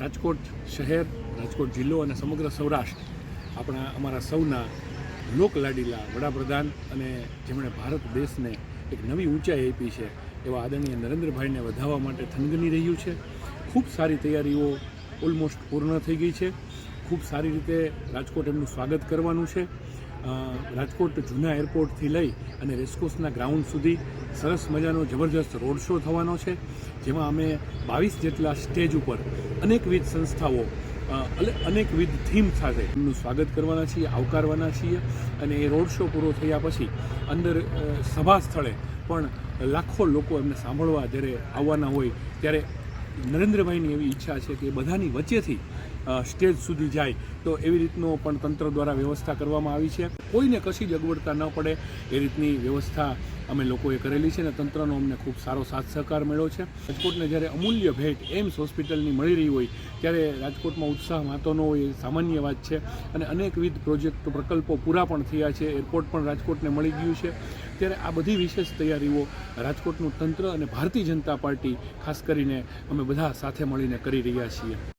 રાજકોટ શહેર, રાજકોટ જિલ્લો અને સમગ્ર સૌરાષ્ટ્ર આપણા, અમારા સૌના લોકલાડીલા વડાપ્રધાન અને જેમણે ભારત દેશને એક નવી ઊંચાઈ આપી છે, એવા આદરણીય નરેન્દ્રભાઈને વધાવવા માટે થનગની રહ્યું છે. ખૂબ સારી તૈયારીઓ ઓલમોસ્ટ પૂર્ણ થઈ ગઈ છે. ખૂબ સારી રીતે રાજકોટ એમનું સ્વાગત કરવાનું છે. રાજકોટ જૂના એરપોર્ટથી લઈ અને રેસકોર્સના ગ્રાઉન્ડ સુધી સરસ મજાનો જબરજસ્ત રોડ શો થવાનો છે, જેમાં અમે બાવીસ જેટલા સ્ટેજ ઉપર અનેકવિધ સંસ્થાઓ અનેકવિધ થીમ સાથે એમનું સ્વાગત કરવાના છીએ, આવકારવાના છીએ અને એ રોડ શો પૂરો થયા પછી અંદર સભા સ્થળે પણ લાખો લોકો એમને સાંભળવા જ્યારે આવવાના હોય ત્યારે નરેન્દ્રભાઈની એવી ઈચ્છા છે કે બધાની વચ્ચેથી સ્ટેજ સુધી જાય. તો એવી રીતનો પણ તંત્ર દ્વારા વ્યવસ્થા કરવામાં આવી છે. કોઈને કશી જ અગવડતા ન પડે. એ રીતની વ્યવસ્થા અમે લોકોએ કરેલી છે અને તંત્રનો અમને ખૂબ સારો સાથ સહકાર મળ્યો છે. રાજકોટને જ્યારે અમૂલ્ય ભેટ એમ્સ હોસ્પિટલની મળી રહી હોય, ત્યારે રાજકોટમાં ઉત્સાહ માતોનો હોય એ સામાન્ય વાત છે. અને અનેકવિધ પ્રોજેક્ટ પ્રકલ્પો પૂરા પણ થયા છે. એરપોર્ટ પણ રાજકોટને મળી ગયું છે. ત્યારે આ બધી વિશેષ તૈયારીઓ રાજકોટનું તંત્ર અને ભારતીય જનતા પાર્ટી, ખાસ કરીને અમે બધા સાથે મળીને કરી રહ્યા છીએ.